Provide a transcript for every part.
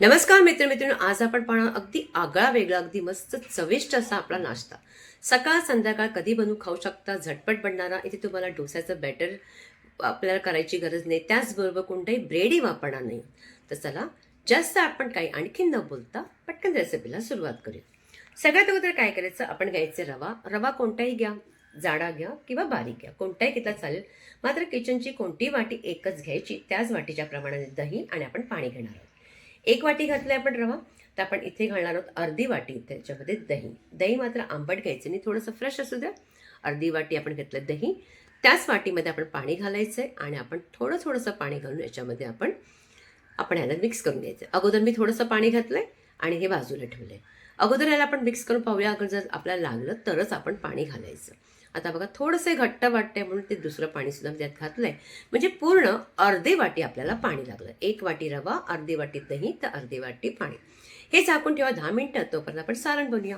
नमस्कार मित्र मित्रांनो आज आपण पाहणार अगदी आगळा वेगळा अगदी मस्त चविष्ट असा आपला नाश्ता. सकाळ संध्याकाळ कधी बनवू खाऊ शकता झटपट बनणारा इथे तुम्हाला डोस्याचं बॅटर आपल्याला करायची गरज नाही. त्याचबरोबर कोणताही ब्रेडही वापरणार नाही. तर चला जास्त आपण काही आणखीन न बोलता पटकन रेसिपीला सुरुवात करूया. सगळ्यात अगोदर काय करायचं? आपण घ्यायचं रवा. रवा कोणताही घ्या जाडा घ्या किंवा बारीक घ्या. कोणताही घेतला चालेल. मात्र किचनची कोणतीही वाटी एकच घ्यायची. त्याच वाटीच्या प्रमाणाने दही आणि आपण पाणी घेणार आहोत. एक वाटी घातली आपण रवा तर आपण इथे घालणार आहोत अर्धी वाटी त्याच्यामध्ये दही. दही मात्र आंबट घ्यायचं नाही थोडंसं फ्रेश असू द्या. अर्धी वाटी आपण घेतलं दही. त्याच वाटीमध्ये आपण पाणी घालायचं आहे आणि आपण थोडं थोडंसं पाणी घालून याच्यामध्ये आपण आपण ह्याला मिक्स करून घ्यायचं अगोदर मी थोडंसं पाणी घातलं आहे आणि हे बाजूला ठेवलं आहे अगोदर याला आपण मिक्स करून पाहूया अगर जर आपल्याला लागलं तरच आपण पाणी घालायचं. आता बघा थोडंसं घट्ट वाटतंय म्हणून ते दुसरं पाणीसुद्धा त्यात घातलं आहे म्हणजे पूर्ण अर्धी वाटी आपल्याला पाणी लागलं. एक वाटी रवा अर्धी वाटी दही तर अर्धी वाटी पाणी. हे झाकून ठेवा दहा मिनटं. तोपर्यंत आपण सारण बनूया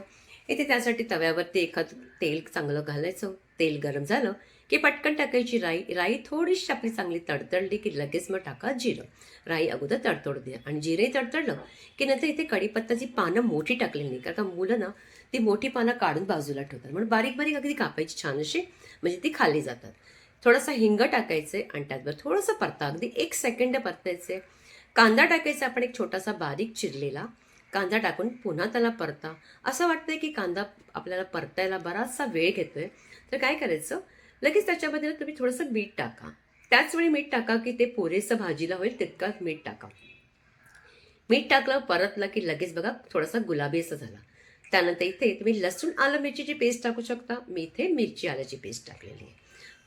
इथे त्यासाठी तव्यावरती एखादं तेल चांगलं घालायचं. तेल गरम झालं की पटकन टाकायची राई. राई थोडीशी आपली चांगली तडतडली की लगेच मग टाका जिरं. राई अगोदर तडतडू द्या. आणि जिरंही तडतडलं की नंतर इथे कढीपत्ताची पानं मोठी टाकलेली नाही. कारण का मुलं ना ती मोठी पानं काढून बाजूला ठेवतात. म्हणून बारीक बारीक अगदी कापायची छान अशी म्हणजे ती खाली जातात. थोडासा हिंग टाकायचे आणि त्याचबरोबर थोडंसं परता अगदी एक सेकंड परतायचे कांदा टाकायचा आपण एक छोटासा बारीक चिरलेला. कांदा टाकून पुन्हा त्याला परता. असं वाटतंय की कांदा आपल्याला परतायला बराचसा वेळ घेतोय. तर काय करायचं? लगेच त्याच्यामध्ये तुम्ही थोडंसं मीठ टाका. त्याचवेळी मीठ टाका की ते पुरेसं भाजीला होईल तितकाच मीठ टाका. मीठ टाकलं परतलं की लगेच बघा थोडासा गुलाबी असं झाला. त्यानंतर इथे तुम्ही लसूण आलं मिरचीची पेस्ट टाकू शकता. मी इथे मिरची आल्याची पेस्ट टाकलेली आहे.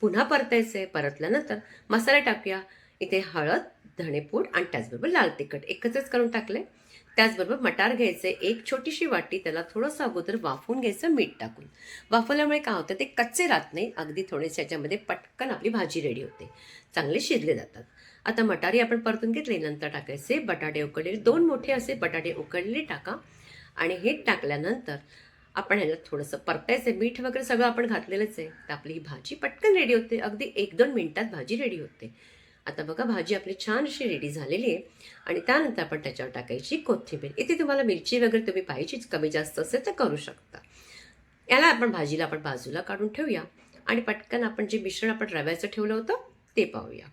पुन्हा परतायचं आहे परतल्यानंतर मसाला टाकूया. इथे हळद धणेपूड आणि त्याचबरोबर लाल तिखट एकत्रच करून टाकले त्याचबरोबर मटार घ्यायचे एक छोटीशी वाटी त्याला थोडंसं अगोदर वाफवून घ्यायचं मीठ टाकून. वाफवल्यामुळे काय होतं ते कच्चे राहत नाही अगदी थोडेसे याच्यामध्ये पटकन आपली भाजी रेडी होते. चांगले शिजले जातात. आता मटारी आपण परतून घेतले नंतर टाकायचे बटाटे उकडलेले. दोन मोठे असे बटाटे उकडलेले टाका आणि हे टाकल्यानंतर आपण ह्याला थोडंसं परतायचं. मीठ वगैरे सगळं आपण घातलेलंच आहे. तर आपली ही भाजी पटकन रेडी होते. अगदी एक दोन मिनिटात भाजी रेडी होते. आता बघा भाजी आपली छान अशी रेडी झालेली आहे. आणि त्यानंतर आपण त्याच्यावर टाकायची कोथिंबीर. इथे तुम्हाला मिरची वगैरे तुम्ही पाहिजेच कमी जास्त असेल तर करू शकता. याला आपण भाजीला आपण बाजूला काढून ठेवूया. आणि पटकन आपण जे मिश्रण आपण रव्याचं ठेवलं होतं ते पाहूया.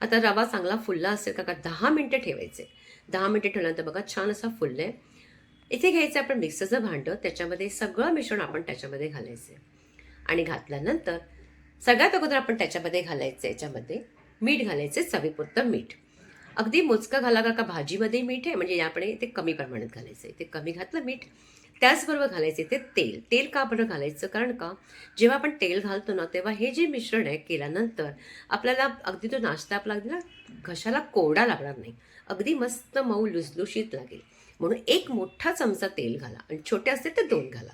आता रवा चांगला फुलला असेल का का दहा मिनटं ठेवायचे. दहा मिनटं ठेवल्यानंतर बघा छान असा फुलले इथे घ्यायचं आपण मिक्सरचं भांडं त्याच्यामध्ये सगळं मिश्रण आपण त्याच्यामध्ये घालायचे आणि घातल्यानंतर सगळ्यात अगोदर आपण त्याच्यामध्ये घालायचं याच्यामध्ये मीठ घालायचे चवीपुरतं मीठ. अगदी मोजकं घाला का का भाजीमध्ये मीठ आहे म्हणजे आपण ते कमी प्रमाणात घालायचं आहे. ते कमी घातलं मीठ त्याचबरोबर घालायचे ते तेल. तेल का बरं घालायचं? कारण का? जेव्हा आपण तेल घालतो ना तेव्हा हे जे मिश्रण आहे केल्यानंतर आपल्याला अगदी तो नाश्ता आपला अगदी ना घशाला कोरडा लागणार नाही. अगदी मस्त मऊ लुसलुशीत लागेल. म्हणून एक मोठा चमचा तेल घाला आणि छोटे असते तर दोन घाला.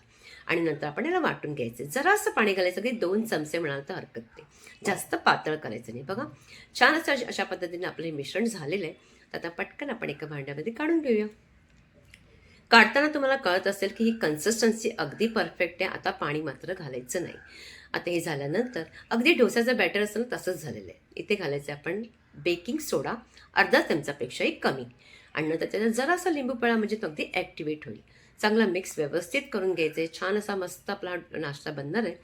आणि नंतर आपण याला वाटून घ्यायचे. जरासं पाणी घालायचं की दोन चमचे म्हणाल तर हरकत नाही. जास्त पातळ करायचं नाही. बघा छान असं अशा- पद्धतीने आपलं हे मिश्रण झालेलं आहे. तर आता पटकन आपण एका भांड्यामध्ये काढून घेऊया. काढताना तुम्हाला कळत असेल की ही कन्सिस्टन्सी अगदी परफेक्ट आहे. आता पाणी मात्र घालायचं नाही. आता हे झाल्यानंतर अगदी डोस्याचं बॅटर असेल ना तसंच झालेलं आहे. इथे घालायचं आहे आपण बेकिंग सोडा अर्धा चमचापेक्षाही कमी. आणि नंतर त्याचा जरासा लिंबू पळा म्हणजे तो अगदी ॲक्टिवेट होईल. चांगला मिक्स व्यवस्थित करून घ्यायचे छान असा मस्त आपला नाश्ता बनणार आहे.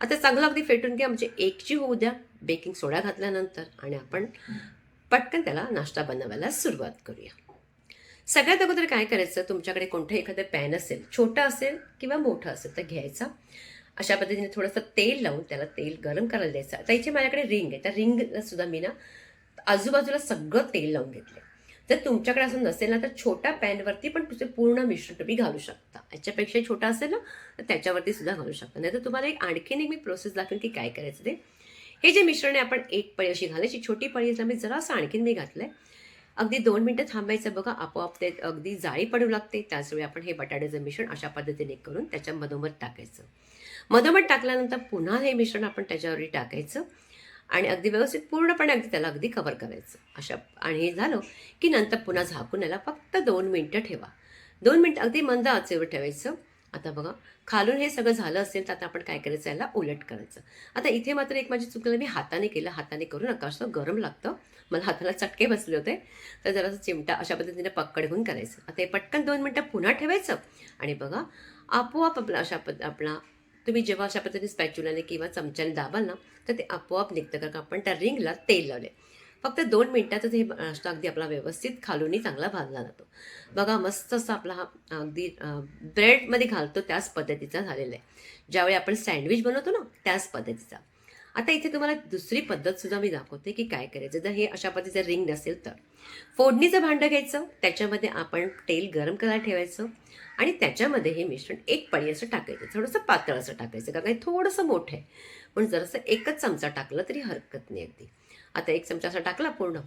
आता चांगला अगदी फेटून घ्या. म्हणजे एकची होऊ द्या. बेकिंग सोडा घातल्यानंतर आणि आपण पटकन त्याला नाश्ता बनवायला सुरुवात करूया. सगळ्यात अगोदर काय करायचं? तुमच्याकडे कोणतं एखादं पॅन असेल छोटं असेल किंवा मोठं असेल तर घ्यायचा. अशा पद्धतीने थोडंसं तेल लावून त्याला तेल गरम करायला द्यायचं. आता इथे माझ्याकडे रिंग आहे. त्या रिंगला सुद्धा मी ना आजूबाजूला सगळं तेल लावून घेतलं जर तुमच्याकडे असं नसेल ना तर छोट्या पॅनवरती पण तुमचे पूर्ण मिश्रण तुम्ही घालू शकता. याच्यापेक्षा छोटा असेल ना तर त्याच्यावरती सुद्धा घालू शकता. नाही तर तुम्हाला एक आणखीन एक मी प्रोसेस दाखवेन की काय करायचं ते. हे जे मिश्रण आहे आपण एक पळी अशी घालायची छोटी पळी मी जरासं आणखीन मी घातलंय. अगदी दोन मिनटं थांबायचं बघा आपोआप ते अगदी जाळी पडू लागते. त्याचवेळी आपण हे बटाट्याचं मिश्रण अशा पद्धतीने करून त्याच्या मधोमध टाकायचं. मधोमध टाकल्यानंतर पुन्हा हे मिश्रण आपण त्याच्यावरती टाकायचं. आणि अगदी व्यवस्थित पूर्णपणे अगदी त्याला अगदी कव्हर करायचं. अशा आणि हे झालं की नंतर पुन्हा झाकून याला फक्त दोन मिनटं ठेवा. दोन मिनटं अगदी मंद आचेवर ठेवायचं. आता बघा खालून हे सगळं झालं असेल तर आता आपण काय करायचं? याला उलट करायचं. आता इथे मात्र एक माझी चुकलं मी हाताने केलं. हाताने करू नका असं गरम लागतं. मला हाताला चटके बसले होते. तर जरासं चिमटा अशा पद्धतीने पक्कड घेऊन करायचं. आता हे पटकन दोन मिनटं पुन्हा ठेवायचं. आणि बघा आपोआप आपला अशा पद्ध आपला तुम्ही जेव्हा अशा पद्धतीने स्पॅच्युलाने किंवा चमच्याने दाबाल ना तर ते आपोआप निघतं. कारण का आपण त्या रिंगला तेल लावले फक्त दोन मिनटातच हे नाश्ता अगदी आपला व्यवस्थित खालूनही चांगला भाजला जातो. बघा मस्त असा आपला हा अगदी ब्रेडमध्ये घालतो त्याच पद्धतीचा झालेला आहे. ज्यावेळी आपण सँडविच बनवतो ना त्याच पद्धतीचा. आता इथे तुम्हाला दुसरी पद्धतसुद्धा मी दाखवते की काय करायचं. जर हे अशा पद्धतीचं रिंग नसेल तर. फोडणीचं भांडं घ्यायचं त्याच्यामध्ये आपण तेल गरम करायला ठेवायचं आणि त्याच्यामध्ये हे मिश्रण एक पळी असं टाकायचं थोडंसं पातळ असं टाकायचं कारण काही थोडंसं मोठं आहे. पण जरासं एकच चमचा टाकलं तरी हरकत नाही अगदी. आता एक चमचा असा टाकला पूर्ण.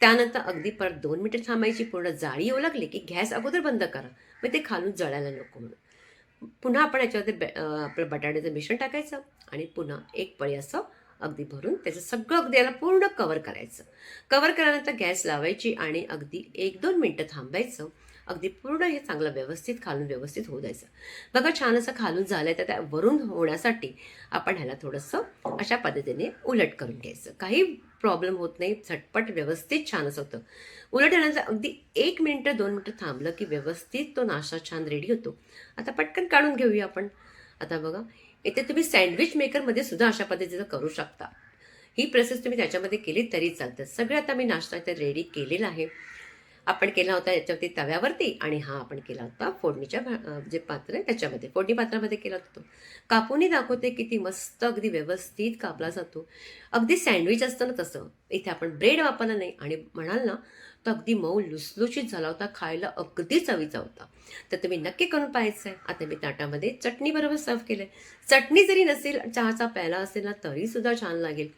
त्यानंतर अगदी परत दोन मिनिटं थांबायची पूर्ण जाळी येऊ लागली की गॅस अगोदर बंद करा. मग ते खालून जळायला नको म्हणून. पुन्हा आपण याच्यामध्ये बे- आपलं बटाट्याचं मिश्रण टाकायचं आणि पुन्हा एक पळी असं अगदी भरून त्याचं सगळं अगदी याला पूर्ण कवर करायचं. कवर केल्यानंतर गॅस लावायची आणि अगदी एक दोन मिनटं थांबायचं. अगदी पूर्ण हे चांगलं व्यवस्थित खालून व्यवस्थित होऊ द्यायचं. बघा छान असं खालून झालंय तर त्या वरून होण्यासाठी आपण ह्याला थोडंसं अशा पद्धतीने उलट करून घ्यायचं. काही प्रॉब्लेम होत नाही झटपट व्यवस्थित छान असं होतं. उलट येण्याचं अगदी एक मिनटं दोन मिनटं थांबलं की व्यवस्थित तो नाश्ता छान रेडी होतो. आता पटकन काढून घेऊया आपण. आता बघा इथे तुम्ही सँडविच मेकरमध्ये सुद्धा अशा पद्धतीचं करू शकता. ही प्रोसेस तुम्ही त्याच्यामध्ये केली तरी चालतं. सगळं आता मी नाश्ता इथे रेडी केलेला आहे. आपण केला होता याच्यावरती तव्यावरती आणि हा आपण केला होता फोडणीच्या जे पात्र आहे त्याच्यामध्ये. फोडणी पात्रामध्ये केला होता तो. कापूनही दाखवते किती मस्त अगदी व्यवस्थित कापला जातो. अगदी सँडविच असतं ना तसं. इथे आपण ब्रेड वापरला नाही आणि म्हणाल ना तर अगदी मऊ लुसलुशीत झाला होता खायला अगदी चवीचा होता. तर तुम्ही नक्की करून पाहायचं आहे आता मी ताटामध्ये चटणीबरोबर सर्व केलं आहे चटणी जरी नसेल चहाचा प्यायला असेल ना तरीसुद्धा छान लागेल.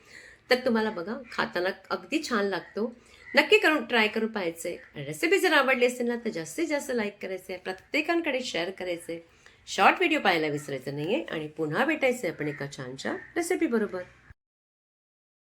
तर तुम्हाला बघा खाताना अगदी छान लागतो. नक्की करून ट्राय करून पाहायचं. आहे रेसिपी जर आवडली असेल ना तर जास्तीत जास्त लाईक करायचं आहे प्रत्येकांकडे शेअर करायचं. आहे शॉर्ट व्हिडिओ पाहायला विसरायचं नाही आहे आणि पुन्हा भेटायचं आहे आपण एका छानशा रेसिपी बरोबर.